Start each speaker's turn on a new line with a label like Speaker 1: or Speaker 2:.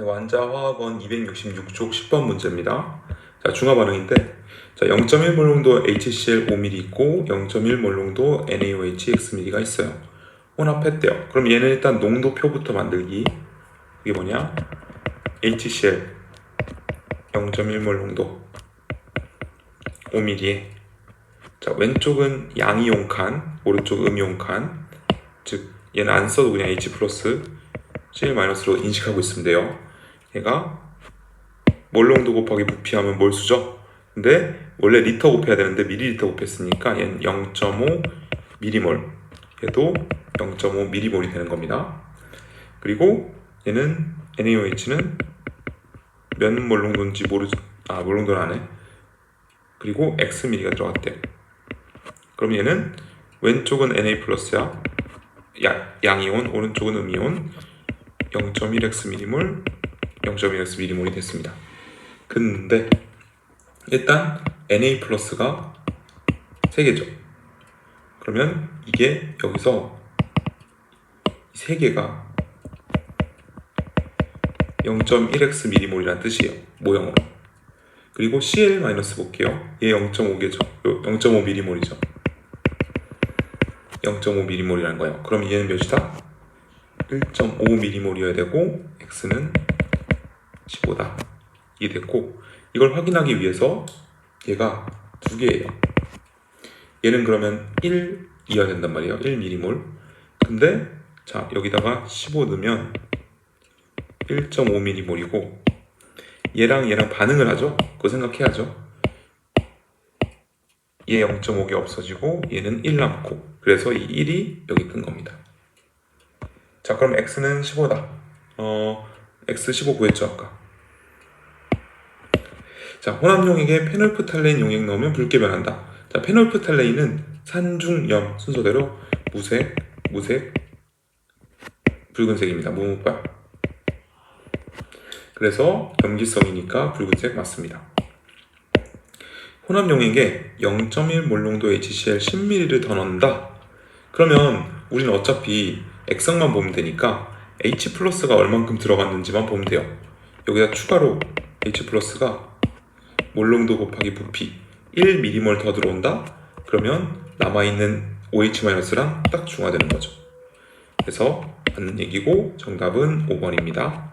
Speaker 1: 네, 완자화학원 266쪽 10번 문제입니다. 자, 중화 반응인데 자, 0.1몰롱도 HCl 5ml 있고 0.1몰롱도 NaOH Xml가 있어요. 혼합했대요. 그럼 얘는 일단 농도표부터 만들기. 이게 뭐냐? HCl 0.1몰롱도 5ml에 자, 왼쪽은 양이온 칸, 오른쪽 음이온 칸. 즉 얘는 안 써도 그냥 H 플러스 마이너스로 인식하고 있으면 돼요. 얘가 몰롱도 곱하기 부피하면 몰수죠. 근데 원래 리터 곱해야 되는데 미리리터 곱했으니까 얘는 0.5 미리몰. 얘도 0.5 미리몰이 되는 겁니다. 그리고 얘는 NaOH는 몇 몰롱도인지 모르 아 몰롱도는 안 해. 그리고 X 미리가 들어갔대. 그럼 얘는 왼쪽은 Na 플러스야. 야, 양이온, 오른쪽은 음이온. 0.1x 미리몰, 0.1x 미리몰이 됐습니다. 근데 일단 Na 플러스가 3개죠. 그러면 이게 여기서 이 3개가 0.1x 미리몰이라는 뜻이에요. 모형으로. 그리고 Cl 마이너스 볼게요. 얘 0.5개죠. 0.5 미리몰이죠. 0.5 미리몰이라는 거예요. 그럼 얘는 몇이다? 1.5mm이어야 되고 x는 15다. 이게 됐고 이걸 확인하기 위해서 얘가 두 개예요. 얘는 그러면 1 이어야 된단 말이에요. 1mm몰. 근데 자 여기다가 15 넣으면 1.5mm몰이고 얘랑 얘랑 반응을 하죠. 그거 생각해야죠. 얘 0.5개 없어지고 얘는 1 남고 그래서 이 1이 여기 뜬 겁니다. 자 그럼 x는 15다 어 x 15 구했죠 아까 자 혼합용액에 페놀프탈레인 용액 넣으면 붉게 변한다. 자 페놀프탈레인은 산중염 순서대로 무색 무색 붉은색입니다. 무무빨 그래서 염기성이니까 붉은색 맞습니다. 혼합용액에 0.1 몰롱도 HCl 10ml를 더 넣는다. 그러면 우리는 어차피 액상만 보면 되니까 H 플러스가 얼만큼 들어갔는지만 보면 돼요. 여기다 추가로 H 플러스가 몰롱도 곱하기 부피 1mm몰 더 들어온다? 그러면 남아있는 OH 마이너스랑 딱 중화되는 거죠. 그래서 맞는 얘기고 정답은 5번입니다.